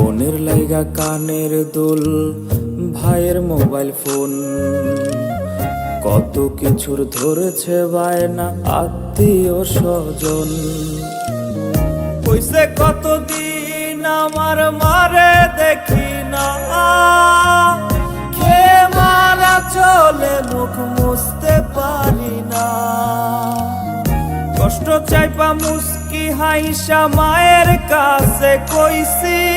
বোনের লাইগা কানের দুল, ভাইয়ের মোবাইল ফোন। কত কিছুর ধরেছে বায়না, আত্মীয় স্বজন। কইছে কতদিন আমার মারে দেখি না। খে মারা চলে, মুখ মুছতে পারি না। কষ্ট চাইপা মুস্কি হাইসা মায়ের কাছে কইছি কাইন্দ না গো কাই